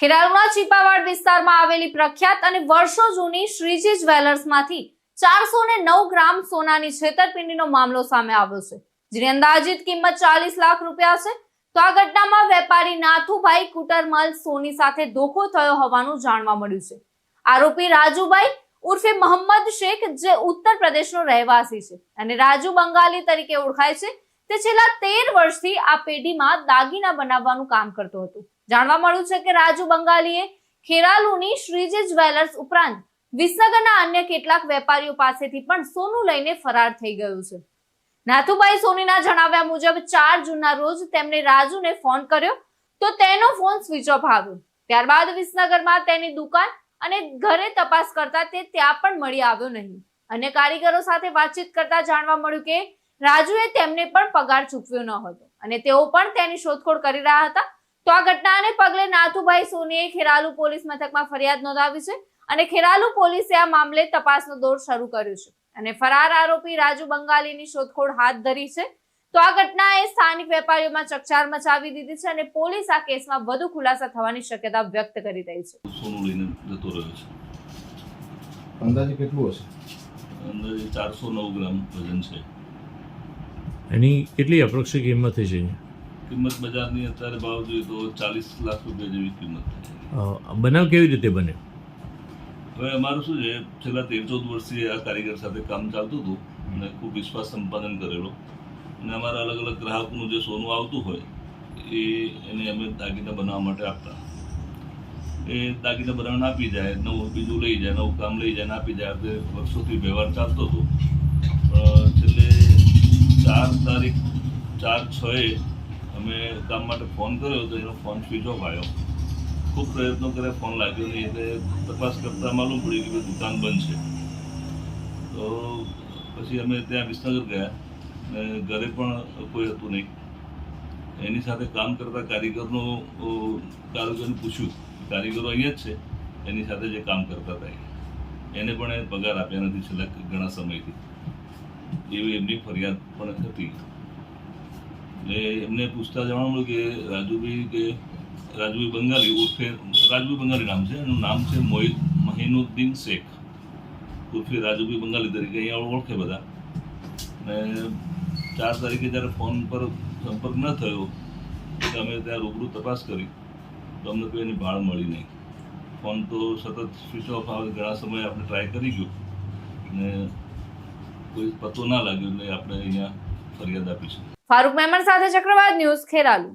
ખેરાલુના ચીપાવાડ વિસ્તારમાં આવેલી પ્રખ્યાત અને વર્ષો જૂની શ્રીજી જ્વેલર્સમાંથી ચારસો ને નવ ગ્રામ સોનાની છેતરપિંડીનો મામલો સામે આવ્યો છે, જેની અંદાજિત કિંમત ચાલીસ લાખ રૂપિયા છે. તો આ ઘટનામાં વેપારી નાથુભાઈ કુટરમલ સોની સાથે ધોખો થયો હોવાનું જાણવા મળ્યું છે. આરોપી રાજુભાઈ ઉર્ફે મોહમ્મદ શેખ, જે ઉત્તર પ્રદેશનો રહેવાસી છે અને રાજુ બંગાલી તરીકે ઓળખાય છે, તે છેલ્લા તેર વર્ષથી આ પેઢીમાં દાગીના બનાવવાનું કામ કરતો હતો. જાણવા મળ્યું છે કે રાજુ બંગાલીએ ખેરાલુની શ્રીજી જ્વેલર્સ ઉપરાંત વિસનગરના અન્ય કેટલાક વેપારીઓ પાસેથી પણ સોનું લઈને ફરાર થઈ ગયું છે. નાથુભાઈ સોનીના જણાવ્યા મુજબ ચાર જૂનના રોજ તેમણે રાજુને ફોન કર્યો તો તેનો ફોન સ્વિચ ઓફ આવ્યો. ત્યારબાદ વિસનગરમાં તેની દુકાન અને ઘરે તપાસ કરતા તે ત્યાં પણ મળી આવ્યો નહીં. અને કારીગરો સાથે વાતચીત કરતા જાણવા મળ્યું કે રાજુએ તેમને પણ પગાર ચૂકવ્યો ન હતો અને તેઓ પણ તેની શોધખોળ કરી રહ્યા હતા તો આ ઘટનાને પગલે નાથુભાઈ સોનીએ ખેરાલુ પોલીસ મથકમાં ફરિયાદ નોંધાવી છે અને ખેરાલુ પોલીસે આ મામલે તપાસનો દોર શરૂ કર્યો છે અને ફરાર આરોપી રાજુ બંગાલીની શોધખોળ હાથ ધરી છે. તો આ ઘટનાએ સ્થાનિક વેપારીઓમાં ચકચાર મચાવી દીધી છે અને પોલીસ આ કેસમાં વધુ ખુલાસા થવાની શક્યતા વ્યક્ત કરી રહી છે. સોનું લઈને જતો રહ્યો છે. અંદાજે કેટલું હશે? અંદાજે ચારસો નવ ગ્રામ વજન છે. એની કેટલી અપ્રોક્ષ કિંમત થઈ છે? કિંમત બજારની અત્યારે ભાવ જોઈએ તો ચાલીસ લાખ રૂપિયા જેવી કિંમત બનાવ કેવી રીતે બને? હવે અમારું શું છે છેલ્લા તેર ચૌદ વર્ષથી આ કારીગર સાથે કામ ચાલતું હતું અને ખૂબ વિશ્વાસ સંપાદન કરેલો. અને અમારા અલગ અલગ ગ્રાહકનું જે સોનું આવતું હોય એ એને અમે દાગીના બનાવવા માટે આપતા. એ દાગીના બનાવવાનું આપી જાય નવું બીજું લઈ જાય નવું કામ લઈ જાય ને આપી જાય. આપણે વર્ષોથી વ્યવહાર ચાલતો હતો. છેલ્લે ચાર તારીખ ચાર છએ અમે કામ માટે ફોન કર્યો તો એનો ફોન સ્વિચ ઓફ આવ્યો. ખૂબ પ્રયત્નો કર્યા, ફોન લાગ્યો નહીં એટલે તપાસ કરતાં માલુમ પડી કે ભાઈ દુકાન બંધ છે. તો પછી અમે ત્યાં વિસનગર ગયા ને ઘરે પણ કોઈ હતું નહીં. એની સાથે કામ કરતા કારીગરનો કારીગરને પૂછ્યું. કારીગરો અહીંયા જ છે. એની સાથે જે કામ કરતા હતા એને પણ એ પગાર આપ્યા નથી છેલ્લા ઘણા સમયથી. એવી એમની ફરિયાદ પણ હતી. એટલે એમને પૂછતા જાણવા મળ્યું કે રાજુભાઈ કે રાજુભાઈ બંગાળી ઉર્ફે, રાજુભાઈ બંગાળી નામ છે, એનું નામ છે મોહિત મહિનુદ્દીન શેખ. ઉર્ફે રાજુભાઈ બંગાળી તરીકે અહીંયા ઓળખે બધા. ને ચાર તારીખે જ્યારે ફોન પર સંપર્ક ન થયો તો અમે ત્યાં રૂબરૂ તપાસ કરી, તો અમને કોઈ એની ભાળ મળી નહીં. ફોન તો સતત સ્વિચ ઓફ આવે, ઘણા સમયે આપણે ટ્રાય કરી ગયું. ને કોઈ પતો ના લાગ્યો, એટલે આપણે અહીંયા ફરિયાદ આપી છે. ફારૂક સાથે ચક્રવાત ન્યૂઝ ખેરાલુ.